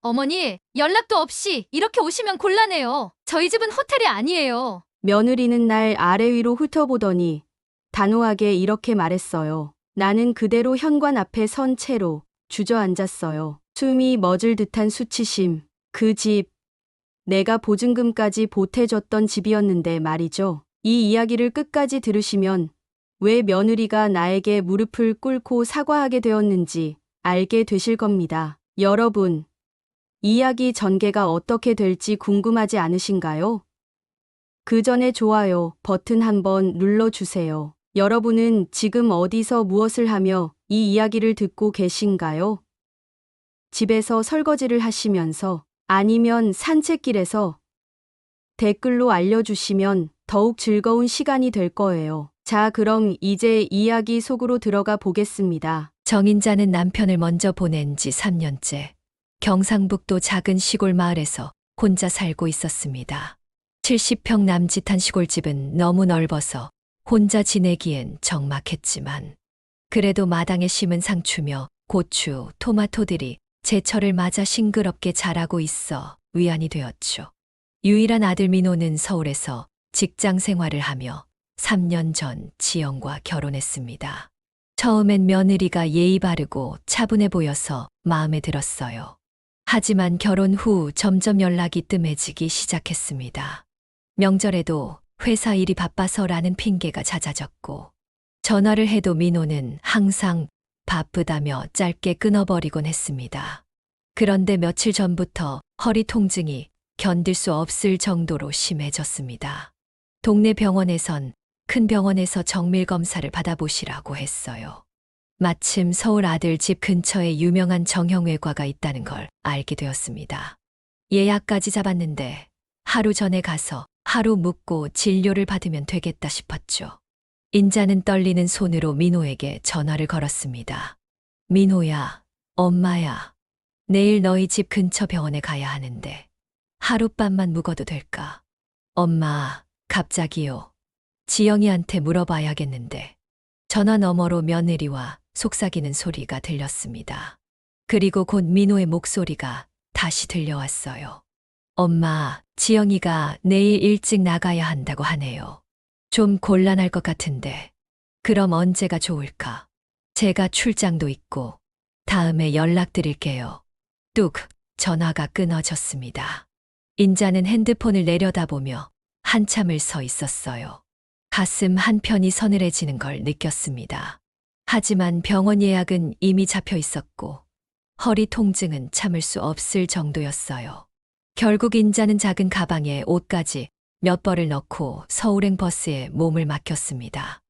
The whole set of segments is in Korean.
어머니, 연락도 없이 이렇게 오시면 곤란해요. 저희 집은 호텔이 아니에요. 며느리는 날 아래 위로 훑어보더니 단호하게 이렇게 말했어요. 나는 그대로 현관 앞에 선 채로 주저앉았어요. 숨이 멎을 듯한 수치심. 그 집, 내가 보증금까지 보태줬던 집이었는데 말이죠. 이 이야기를 끝까지 들으시면 왜 며느리가 나에게 무릎을 꿇고 사과하게 되었는지 알게 되실 겁니다. 여러분, 이야기 전개가 어떻게 될지 궁금하지 않으신가요? 그 전에 좋아요 버튼 한번 눌러주세요. 여러분은 지금 어디서 무엇을 하며 이 이야기를 듣고 계신가요? 집에서 설거지를 하시면서 아니면 산책길에서 댓글로 알려주시면 더욱 즐거운 시간이 될 거예요. 자, 그럼 이제 이야기 속으로 들어가 보겠습니다. 정인자는 남편을 먼저 보낸 지 3년째 경상북도 작은 시골 마을에서 혼자 살고 있었습니다. 70평 남짓한 시골집은 너무 넓어서 혼자 지내기엔 적막했지만 그래도 마당에 심은 상추며 고추, 토마토들이 제철을 맞아 싱그럽게 자라고 있어 위안이 되었죠. 유일한 아들 민호는 서울에서 직장 생활을 하며 3년 전 지영과 결혼했습니다. 처음엔 며느리가 예의 바르고 차분해 보여서 마음에 들었어요. 하지만 결혼 후 점점 연락이 뜸해지기 시작했습니다. 명절에도 회사 일이 바빠서라는 핑계가 잦아졌고, 전화를 해도 민호는 항상 바쁘다며 짧게 끊어버리곤 했습니다. 그런데 며칠 전부터 허리 통증이 견딜 수 없을 정도로 심해졌습니다. 동네 병원에선 큰 병원에서 정밀 검사를 받아보시라고 했어요. 마침 서울 아들 집 근처에 유명한 정형외과가 있다는 걸 알게 되었습니다. 예약까지 잡았는데 하루 전에 가서 하루 묵고 진료를 받으면 되겠다 싶었죠. 인자는 떨리는 손으로 민호에게 전화를 걸었습니다. 민호야, 엄마야, 내일 너희 집 근처 병원에 가야 하는데 하룻밤만 묵어도 될까? 엄마, 갑자기요. 지영이한테 물어봐야겠는데. 전화 너머로 며느리와 속삭이는 소리가 들렸습니다. 그리고 곧 민호의 목소리가 다시 들려왔어요. 엄마, 지영이가 내일 일찍 나가야 한다고 하네요. 좀 곤란할 것 같은데. 그럼 언제가 좋을까? 제가 출장도 있고, 다음에 연락드릴게요. 뚝, 전화가 끊어졌습니다. 인자는 핸드폰을 내려다보며 한참을 서 있었어요. 가슴 한편이 서늘해지는 걸 느꼈습니다. 하지만 병원 예약은 이미 잡혀 있었고, 허리 통증은 참을 수 없을 정도였어요. 결국 인자는 작은 가방에 옷까지 몇 벌을 넣고 서울행 버스에 몸을 맡겼습니다.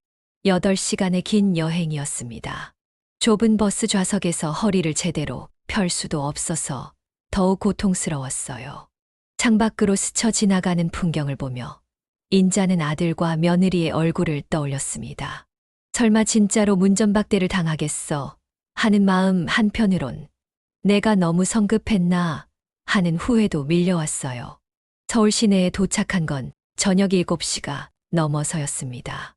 8시간의 긴 여행이었습니다. 좁은 버스 좌석에서 허리를 제대로 펼 수도 없어서 더욱 고통스러웠어요. 창밖으로 스쳐 지나가는 풍경을 보며 인자는 아들과 며느리의 얼굴을 떠올렸습니다. 설마 진짜로 문전박대를 당하겠어 하는 마음 한편으론 내가 너무 성급했나 하는 후회도 밀려왔어요. 서울 시내에 도착한 건 저녁 7시가 넘어서였습니다.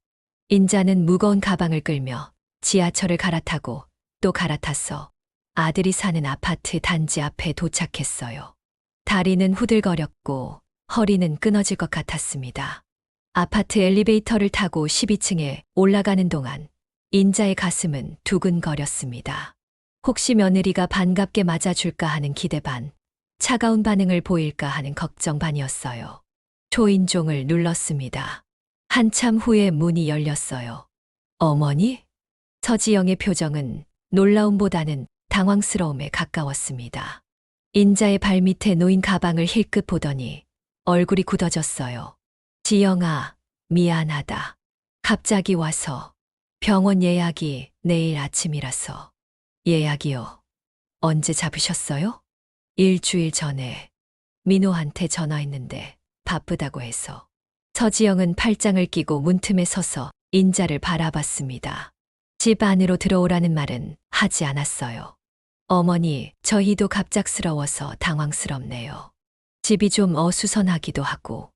인자는 무거운 가방을 끌며 지하철을 갈아타고 또 갈아탔어 아들이 사는 아파트 단지 앞에 도착했어요. 다리는 후들거렸고 허리는 끊어질 것 같았습니다. 아파트 엘리베이터를 타고 12층에 올라가는 동안 인자의 가슴은 두근거렸습니다. 혹시 며느리가 반갑게 맞아줄까 하는 기대 반, 차가운 반응을 보일까 하는 걱정 반이었어요. 초인종을 눌렀습니다. 한참 후에 문이 열렸어요. 어머니? 서지영의 표정은 놀라움보다는 당황스러움에 가까웠습니다. 인자의 발밑에 놓인 가방을 힐끗 보더니 얼굴이 굳어졌어요. 지영아, 미안하다. 갑자기 와서 병원 예약이 내일 아침이라서. 예약이요. 언제 잡으셨어요? 일주일 전에 민호한테 전화했는데 바쁘다고 해서. 서지영은 팔짱을 끼고 문틈에 서서 인자를 바라봤습니다. 집 안으로 들어오라는 말은 하지 않았어요. 어머니, 저희도 갑작스러워서 당황스럽네요. 집이 좀 어수선하기도 하고,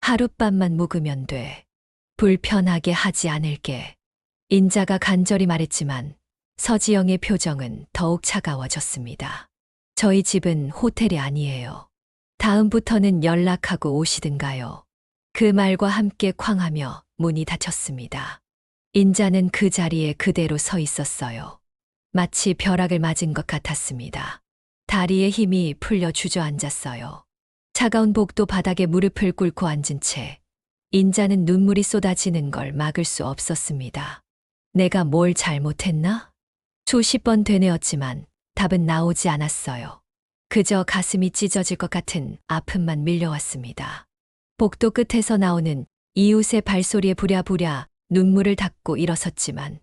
하룻밤만 묵으면 돼. 불편하게 하지 않을게. 인자가 간절히 말했지만, 서지영의 표정은 더욱 차가워졌습니다. 저희 집은 호텔이 아니에요. 다음부터는 연락하고 오시든가요. 그 말과 함께 쾅하며 문이 닫혔습니다. 인자는 그 자리에 그대로 서 있었어요. 마치 벼락을 맞은 것 같았습니다. 다리에 힘이 풀려 주저앉았어요. 차가운 복도 바닥에 무릎을 꿇고 앉은 채 인자는 눈물이 쏟아지는 걸 막을 수 없었습니다. 내가 뭘 잘못했나? 수십 번 되뇌었지만 답은 나오지 않았어요. 그저 가슴이 찢어질 것 같은 아픔만 밀려왔습니다. 복도 끝에서 나오는 이웃의 발소리에 부랴부랴 눈물을 닦고 일어섰지만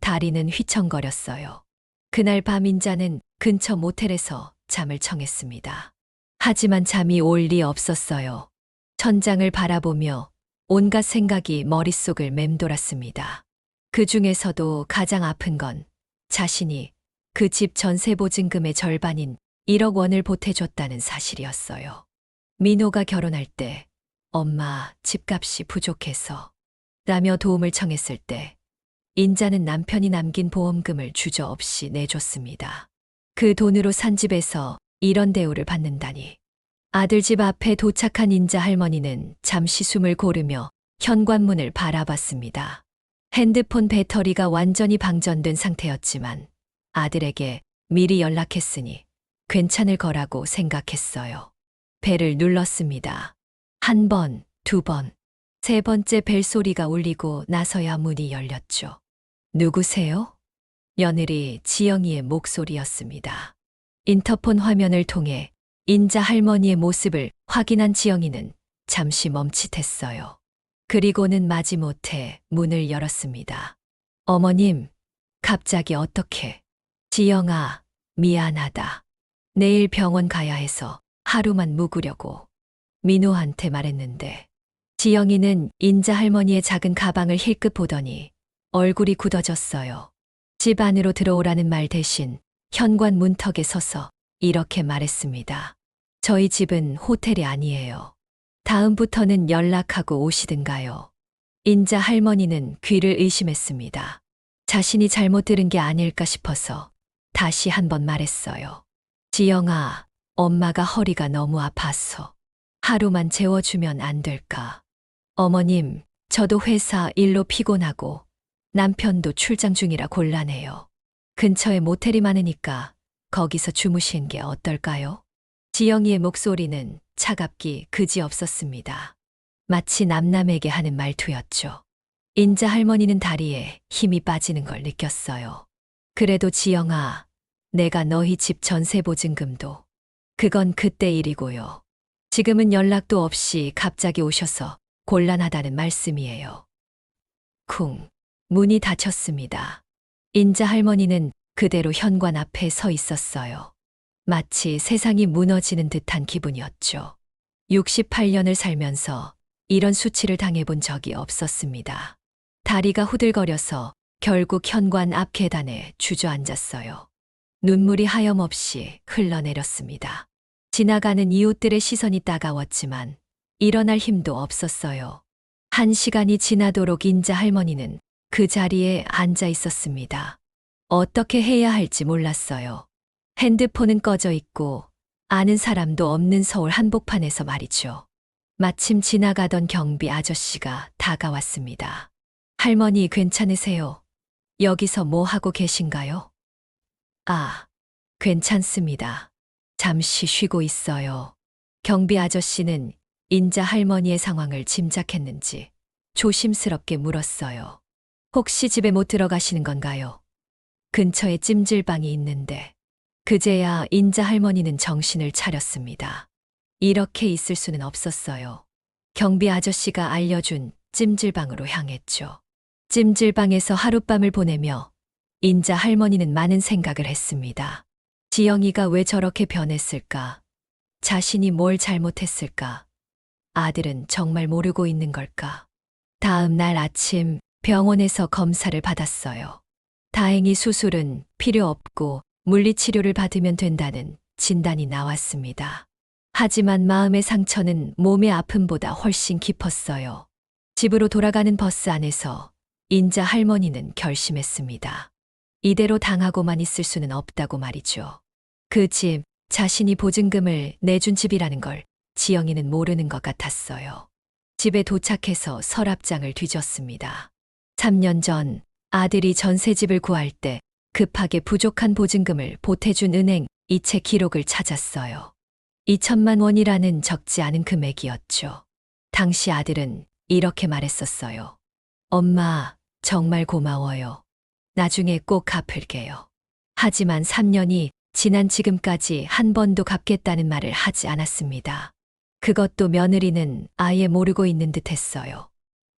다리는 휘청거렸어요. 그날 밤 인자는 근처 모텔에서 잠을 청했습니다. 하지만 잠이 올 리 없었어요. 천장을 바라보며 온갖 생각이 머릿속을 맴돌았습니다. 그 중에서도 가장 아픈 건 자신이 그 집 전세 보증금의 절반인 1억 원을 보태줬다는 사실이었어요. 민호가 결혼할 때 엄마 집값이 부족해서 라며 도움을 청했을 때 인자는 남편이 남긴 보험금을 주저 없이 내줬습니다. 그 돈으로 산 집에서 이런 대우를 받는다니. 아들 집 앞에 도착한 인자 할머니는 잠시 숨을 고르며 현관문을 바라봤습니다. 핸드폰 배터리가 완전히 방전된 상태였지만 아들에게 미리 연락했으니 괜찮을 거라고 생각했어요. 벨을 눌렀습니다. 한 번, 두 번, 세 번째 벨 소리가 울리고 나서야 문이 열렸죠. 누구세요? 며느리 지영이의 목소리였습니다. 인터폰 화면을 통해 인자 할머니의 모습을 확인한 지영이는 잠시 멈칫했어요. 그리고는 마지못해 문을 열었습니다. 어머님, 갑자기 어떻게? 지영아, 미안하다. 내일 병원 가야 해서 하루만 묵으려고 민호한테 말했는데 지영이는 인자 할머니의 작은 가방을 힐끗 보더니 얼굴이 굳어졌어요. 집 안으로 들어오라는 말 대신 현관 문턱에 서서 이렇게 말했습니다. 저희 집은 호텔이 아니에요. 다음부터는 연락하고 오시든가요. 인자 할머니는 귀를 의심했습니다. 자신이 잘못 들은 게 아닐까 싶어서 다시 한번 말했어요. 지영아, 엄마가 허리가 너무 아파서 하루만 재워주면 안 될까? 어머님, 저도 회사 일로 피곤하고 남편도 출장 중이라 곤란해요. 근처에 모텔이 많으니까 거기서 주무시는 게 어떨까요? 지영이의 목소리는 차갑기 그지 없었습니다. 마치 남남에게 하는 말투였죠. 인자 할머니는 다리에 힘이 빠지는 걸 느꼈어요. 그래도 지영아, 내가 너희 집 전세 보증금도 그건 그때 일이고요. 지금은 연락도 없이 갑자기 오셔서 곤란하다는 말씀이에요. 쿵. 문이 닫혔습니다. 인자 할머니는 그대로 현관 앞에 서 있었어요. 마치 세상이 무너지는 듯한 기분이었죠. 68년을 살면서 이런 수치를 당해본 적이 없었습니다. 다리가 후들거려서 결국 현관 앞 계단에 주저앉았어요. 눈물이 하염없이 흘러내렸습니다. 지나가는 이웃들의 시선이 따가웠지만 일어날 힘도 없었어요. 한 시간이 지나도록 인자 할머니는 그 자리에 앉아 있었습니다. 어떻게 해야 할지 몰랐어요. 핸드폰은 꺼져 있고 아는 사람도 없는 서울 한복판에서 말이죠. 마침 지나가던 경비 아저씨가 다가왔습니다. 할머니 괜찮으세요? 여기서 뭐 하고 계신가요? 아, 괜찮습니다. 잠시 쉬고 있어요. 경비 아저씨는 인자 할머니의 상황을 짐작했는지 조심스럽게 물었어요. 혹시 집에 못 들어가시는 건가요? 근처에 찜질방이 있는데 그제야 인자 할머니는 정신을 차렸습니다. 이렇게 있을 수는 없었어요. 경비 아저씨가 알려준 찜질방으로 향했죠. 찜질방에서 하룻밤을 보내며 인자 할머니는 많은 생각을 했습니다. 지영이가 왜 저렇게 변했을까? 자신이 뭘 잘못했을까? 아들은 정말 모르고 있는 걸까? 다음 날 아침 병원에서 검사를 받았어요. 다행히 수술은 필요 없고 물리치료를 받으면 된다는 진단이 나왔습니다. 하지만 마음의 상처는 몸의 아픔보다 훨씬 깊었어요. 집으로 돌아가는 버스 안에서 인자 할머니는 결심했습니다. 이대로 당하고만 있을 수는 없다고 말이죠. 그 집, 자신이 보증금을 내준 집이라는 걸 지영이는 모르는 것 같았어요. 집에 도착해서 서랍장을 뒤졌습니다. 3년 전 아들이 전세집을 구할 때 급하게 부족한 보증금을 보태준 은행 이체 기록을 찾았어요. 2천만 원이라는 적지 않은 금액이었죠. 당시 아들은 이렇게 말했었어요. 엄마, 정말 고마워요. 나중에 꼭 갚을게요. 하지만 3년이 지난 지금까지 한 번도 갚겠다는 말을 하지 않았습니다. 그것도 며느리는 아예 모르고 있는 듯 했어요.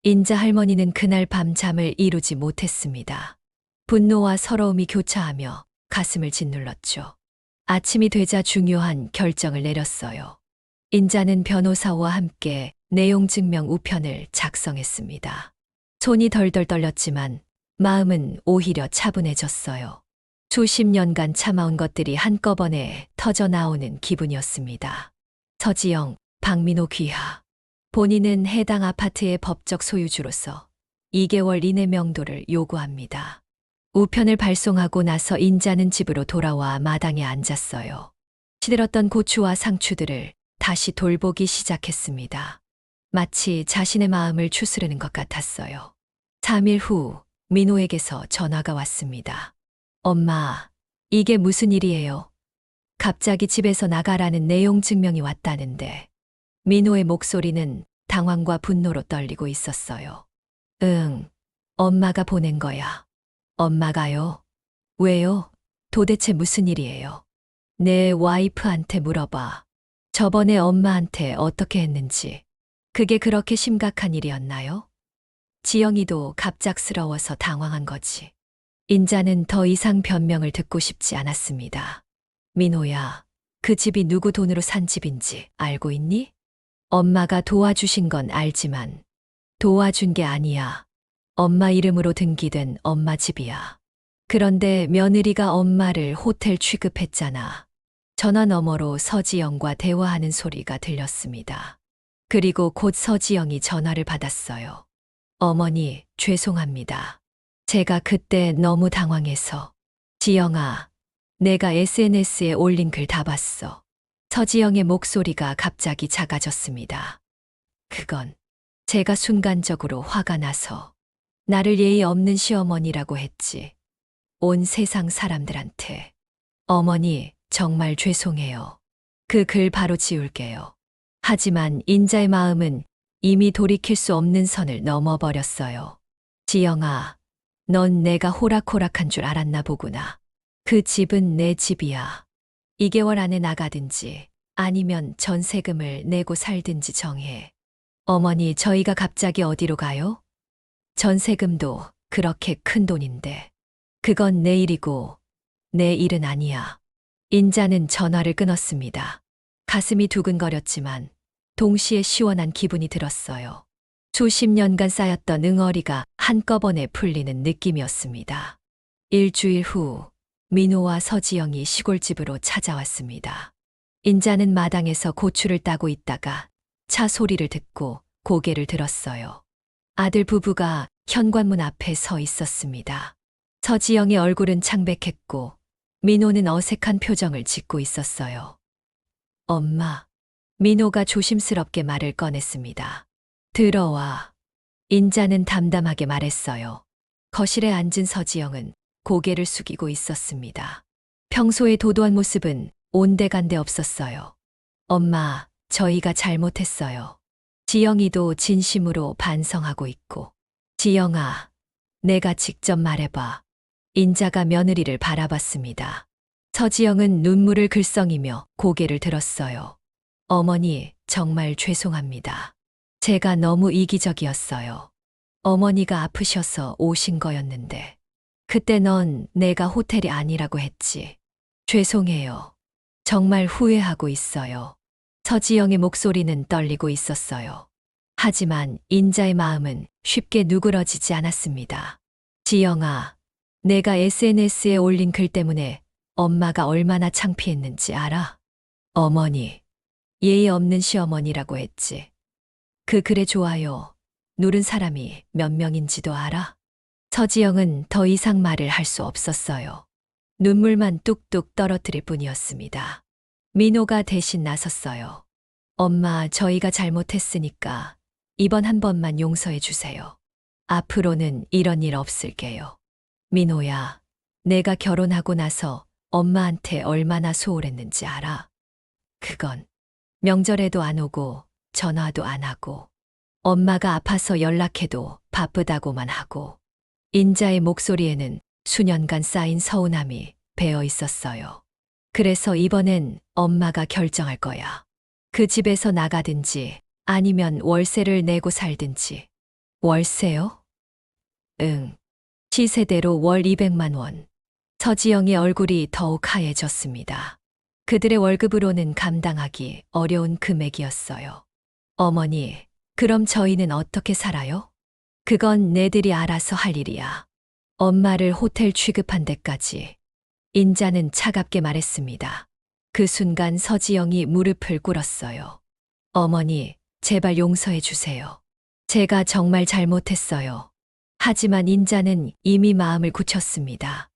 인자 할머니는 그날 밤 잠을 이루지 못했습니다. 분노와 서러움이 교차하며 가슴을 짓눌렀죠. 아침이 되자 중요한 결정을 내렸어요. 인자는 변호사와 함께 내용 증명 우편을 작성했습니다. 손이 덜덜 떨렸지만 마음은 오히려 차분해졌어요. 수십 년간 참아온 것들이 한꺼번에 터져 나오는 기분이었습니다. 서지영, 박민호 귀하. 본인은 해당 아파트의 법적 소유주로서 2개월 이내 명도를 요구합니다. 우편을 발송하고 나서 인자는 집으로 돌아와 마당에 앉았어요. 시들었던 고추와 상추들을 다시 돌보기 시작했습니다. 마치 자신의 마음을 추스르는 것 같았어요. 3일 후 민호에게서 전화가 왔습니다. 엄마, 이게 무슨 일이에요? 갑자기 집에서 나가라는 내용 증명이 왔다는데 민호의 목소리는 당황과 분노로 떨리고 있었어요. 응, 엄마가 보낸 거야. 엄마가요? 왜요? 도대체 무슨 일이에요? 내 와이프한테 물어봐. 저번에 엄마한테 어떻게 했는지. 그게 그렇게 심각한 일이었나요? 지영이도 갑작스러워서 당황한 거지. 인자는 더 이상 변명을 듣고 싶지 않았습니다. 민호야, 그 집이 누구 돈으로 산 집인지 알고 있니? 엄마가 도와주신 건 알지만 도와준 게 아니야. 엄마 이름으로 등기된 엄마 집이야. 그런데 며느리가 엄마를 호텔 취급했잖아. 전화 너머로 서지영과 대화하는 소리가 들렸습니다. 그리고 곧 서지영이 전화를 받았어요. 어머니, 죄송합니다. 제가 그때 너무 당황해서. 지영아, 내가 SNS에 올린 글 다 봤어. 서지영의 목소리가 갑자기 작아졌습니다. 그건 제가 순간적으로 화가 나서 나를 예의 없는 시어머니라고 했지. 온 세상 사람들한테. 어머니, 정말 죄송해요. 그 글 바로 지울게요. 하지만 인자의 마음은 이미 돌이킬 수 없는 선을 넘어버렸어요. 지영아, 넌 내가 호락호락한 줄 알았나 보구나. 그 집은 내 집이야. 2개월 안에 나가든지 아니면 전세금을 내고 살든지 정해. 어머니, 저희가 갑자기 어디로 가요? 전세금도 그렇게 큰 돈인데. 그건 내 일이고 내 일은 아니야. 인자는 전화를 끊었습니다. 가슴이 두근거렸지만 동시에 시원한 기분이 들었어요. 수십 년간 쌓였던 응어리가 한꺼번에 풀리는 느낌이었습니다. 일주일 후 민호와 서지영이 시골집으로 찾아왔습니다. 인자는 마당에서 고추를 따고 있다가 차 소리를 듣고 고개를 들었어요. 아들 부부가 현관문 앞에 서 있었습니다. 서지영의 얼굴은 창백했고 민호는 어색한 표정을 짓고 있었어요. 엄마. 민호가 조심스럽게 말을 꺼냈습니다. 들어와. 인자는 담담하게 말했어요. 거실에 앉은 서지영은 고개를 숙이고 있었습니다. 평소의 도도한 모습은 온데간데 없었어요. 엄마, 저희가 잘못했어요. 지영이도 진심으로 반성하고 있고. 지영아, 내가 직접 말해봐. 인자가 며느리를 바라봤습니다. 서지영은 눈물을 글썽이며 고개를 들었어요. 어머니, 정말 죄송합니다. 제가 너무 이기적이었어요. 어머니가 아프셔서 오신 거였는데. 그때 넌 내가 호텔이 아니라고 했지. 죄송해요. 정말 후회하고 있어요. 서지영의 목소리는 떨리고 있었어요. 하지만 인자의 마음은 쉽게 누그러지지 않았습니다. 지영아, 내가 SNS에 올린 글 때문에 엄마가 얼마나 창피했는지 알아? 어머니, 예의 없는 시어머니라고 했지. 그 글에 좋아요. 누른 사람이 몇 명인지도 알아? 서지영은 더 이상 말을 할 수 없었어요. 눈물만 뚝뚝 떨어뜨릴 뿐이었습니다. 민호가 대신 나섰어요. 엄마, 저희가 잘못했으니까 이번 한 번만 용서해 주세요. 앞으로는 이런 일 없을게요. 민호야, 내가 결혼하고 나서 엄마한테 얼마나 소홀했는지 알아? 그건 명절에도 안 오고 전화도 안 하고 엄마가 아파서 연락해도 바쁘다고만 하고 인자의 목소리에는 수년간 쌓인 서운함이 배어 있었어요. 그래서 이번엔 엄마가 결정할 거야. 그 집에서 나가든지 아니면 월세를 내고 살든지. 월세요? 응. 시세대로 월 200만 원. 서지영의 얼굴이 더욱 하얘졌습니다. 그들의 월급으로는 감당하기 어려운 금액이었어요. 어머니, 그럼 저희는 어떻게 살아요? 그건 내들이 알아서 할 일이야. 엄마를 호텔 취급한 데까지. 인자는 차갑게 말했습니다. 그 순간 서지영이 무릎을 꿇었어요. 어머니, 제발 용서해 주세요. 제가 정말 잘못했어요. 하지만 인자는 이미 마음을 굳혔습니다.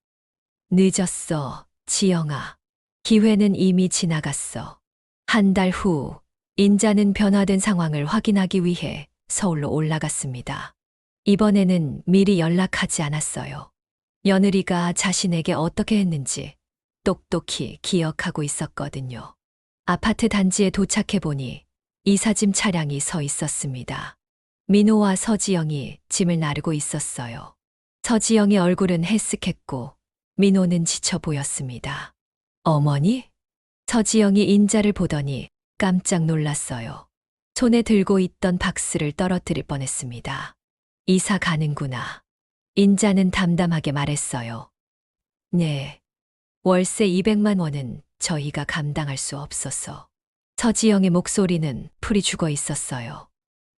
늦었어, 지영아. 기회는 이미 지나갔어. 한 달 후, 인자는 변화된 상황을 확인하기 위해 서울로 올라갔습니다. 이번에는 미리 연락하지 않았어요. 며느리가 자신에게 어떻게 했는지 똑똑히 기억하고 있었거든요. 아파트 단지에 도착해 보니 이사짐 차량이 서 있었습니다. 민호와 서지영이 짐을 나르고 있었어요. 서지영의 얼굴은 해쓱했고 민호는 지쳐 보였습니다. 어머니? 서지영이 인자를 보더니 깜짝 놀랐어요. 손에 들고 있던 박스를 떨어뜨릴 뻔했습니다. 이사 가는구나. 인자는 담담하게 말했어요. 네. 월세 200만 원은 저희가 감당할 수 없어서. 서지영의 목소리는 풀이 죽어 있었어요.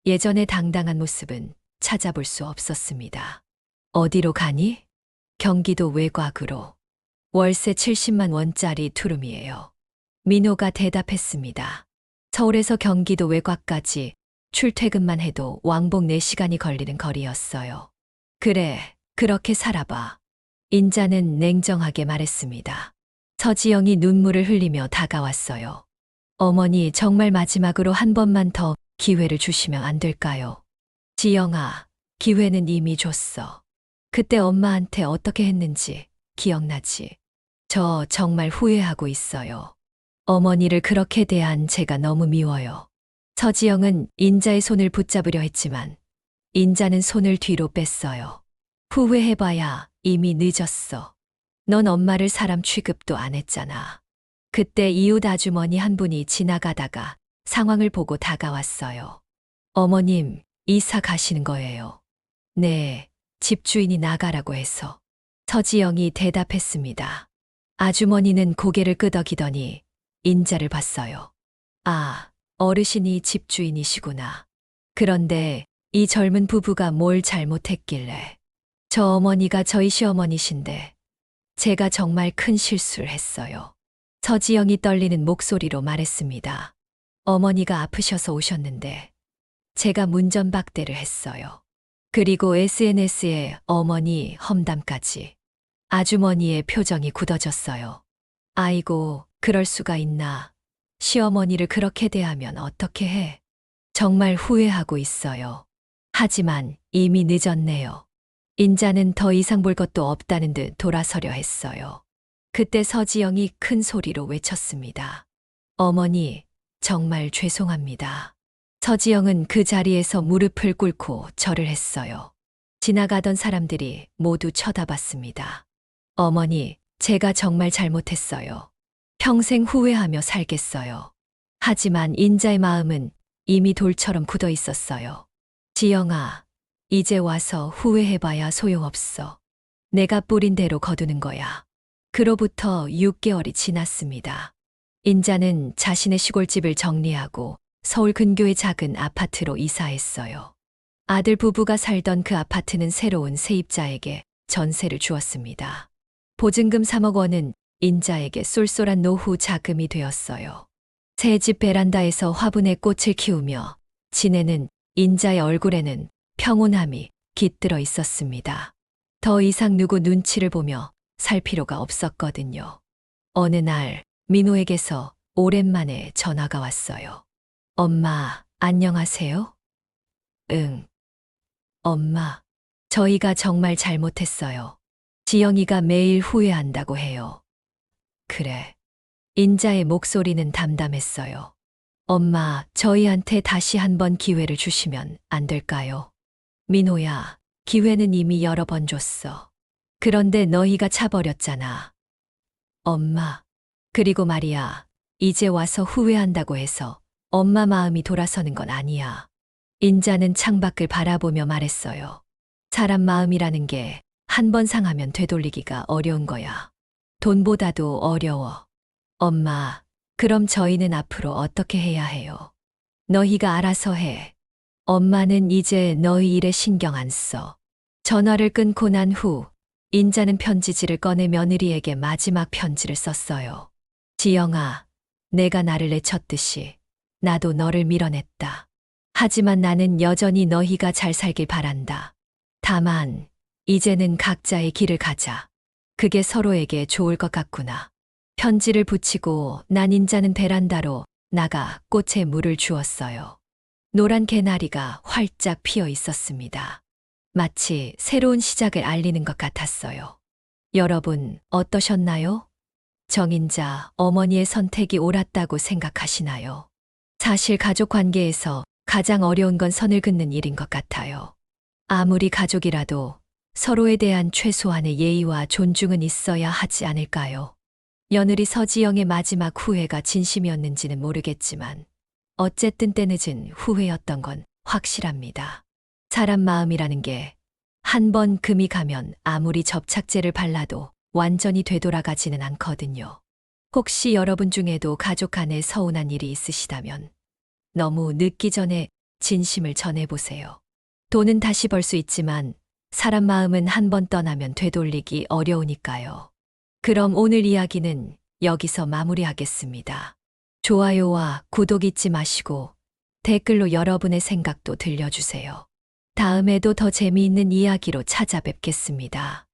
예전의 당당한 모습은 찾아볼 수 없었습니다. 어디로 가니? 경기도 외곽으로. 월세 70만 원짜리 투룸이에요. 민호가 대답했습니다. 서울에서 경기도 외곽까지 출퇴근만 해도 왕복 4시간이 걸리는 거리였어요. 그래, 그렇게 살아봐. 인자는 냉정하게 말했습니다. 서지영이 눈물을 흘리며 다가왔어요. 어머니, 정말 마지막으로 한 번만 더 기회를 주시면 안 될까요? 지영아, 기회는 이미 줬어. 그때 엄마한테 어떻게 했는지 기억나지? 저 정말 후회하고 있어요. 어머니를 그렇게 대한 제가 너무 미워요. 서지영은 인자의 손을 붙잡으려 했지만 인자는 손을 뒤로 뺐어요. 후회해봐야 이미 늦었어. 넌 엄마를 사람 취급도 안 했잖아. 그때 이웃 아주머니 한 분이 지나가다가 상황을 보고 다가왔어요. 어머님, 이사 가시는 거예요. 네, 집주인이 나가라고 해서. 서지영이 대답했습니다. 아주머니는 고개를 끄덕이더니 인자를 봤어요. 아, 어르신이 집주인이시구나. 그런데 이 젊은 부부가 뭘 잘못했길래. 저 어머니가 저희 시어머니신데 제가 정말 큰 실수를 했어요. 서지영이 떨리는 목소리로 말했습니다. 어머니가 아프셔서 오셨는데 제가 문전박대를 했어요. 그리고 SNS에 어머니 험담까지. 아주머니의 표정이 굳어졌어요. 아이고, 그럴 수가 있나. 시어머니를 그렇게 대하면 어떻게 해? 정말 후회하고 있어요. 하지만 이미 늦었네요. 인자는 더 이상 볼 것도 없다는 듯 돌아서려 했어요. 그때 서지영이 큰 소리로 외쳤습니다. 어머니, 정말 죄송합니다. 서지영은 그 자리에서 무릎을 꿇고 절을 했어요. 지나가던 사람들이 모두 쳐다봤습니다. 어머니, 제가 정말 잘못했어요. 평생 후회하며 살겠어요. 하지만 인자의 마음은 이미 돌처럼 굳어 있었어요. 지영아, 이제 와서 후회해봐야 소용없어. 내가 뿌린 대로 거두는 거야. 그로부터 6개월이 지났습니다. 인자는 자신의 시골집을 정리하고 서울 근교의 작은 아파트로 이사했어요. 아들 부부가 살던 그 아파트는 새로운 세입자에게 전세를 주었습니다. 보증금 3억 원은 인자에게 쏠쏠한 노후 자금이 되었어요. 새 집 베란다에서 화분에 꽃을 키우며 지내는 인자의 얼굴에는 평온함이 깃들어 있었습니다. 더 이상 누구 눈치를 보며 살 필요가 없었거든요. 어느 날 민호에게서 오랜만에 전화가 왔어요. 엄마, 안녕하세요? 응. 엄마, 저희가 정말 잘못했어요. 지영이가 매일 후회한다고 해요. 그래. 인자의 목소리는 담담했어요. 엄마, 저희한테 다시 한 번 기회를 주시면 안 될까요? 민호야, 기회는 이미 여러 번 줬어. 그런데 너희가 차버렸잖아. 엄마. 그리고 말이야, 이제 와서 후회한다고 해서 엄마 마음이 돌아서는 건 아니야. 인자는 창밖을 바라보며 말했어요. 사람 마음이라는 게 한 번 상하면 되돌리기가 어려운 거야. 돈보다도 어려워. 엄마, 그럼 저희는 앞으로 어떻게 해야 해요? 너희가 알아서 해. 엄마는 이제 너희 일에 신경 안 써. 전화를 끊고 난 후, 인자는 편지지를 꺼내 며느리에게 마지막 편지를 썼어요. 지영아, 내가 나를 내쳤듯이 나도 너를 밀어냈다. 하지만 나는 여전히 너희가 잘 살길 바란다. 다만, 이제는 각자의 길을 가자. 그게 서로에게 좋을 것 같구나. 편지를 붙이고 난 인자는 베란다로 나가 꽃에 물을 주었어요. 노란 개나리가 활짝 피어 있었습니다. 마치 새로운 시작을 알리는 것 같았어요. 여러분, 어떠셨나요? 정인자, 어머니의 선택이 옳았다고 생각하시나요? 사실 가족 관계에서 가장 어려운 건 선을 긋는 일인 것 같아요. 아무리 가족이라도 서로에 대한 최소한의 예의와 존중은 있어야 하지 않을까요? 며느리 서지영의 마지막 후회가 진심이었는지는 모르겠지만, 어쨌든 때늦은 후회였던 건 확실합니다. 사람 마음이라는 게 한 번 금이 가면 아무리 접착제를 발라도 완전히 되돌아가지는 않거든요. 혹시 여러분 중에도 가족 안에 서운한 일이 있으시다면 너무 늦기 전에 진심을 전해보세요. 돈은 다시 벌 수 있지만 사람 마음은 한 번 떠나면 되돌리기 어려우니까요. 그럼 오늘 이야기는 여기서 마무리하겠습니다. 좋아요와 구독 잊지 마시고 댓글로 여러분의 생각도 들려주세요. 다음에도 더 재미있는 이야기로 찾아뵙겠습니다.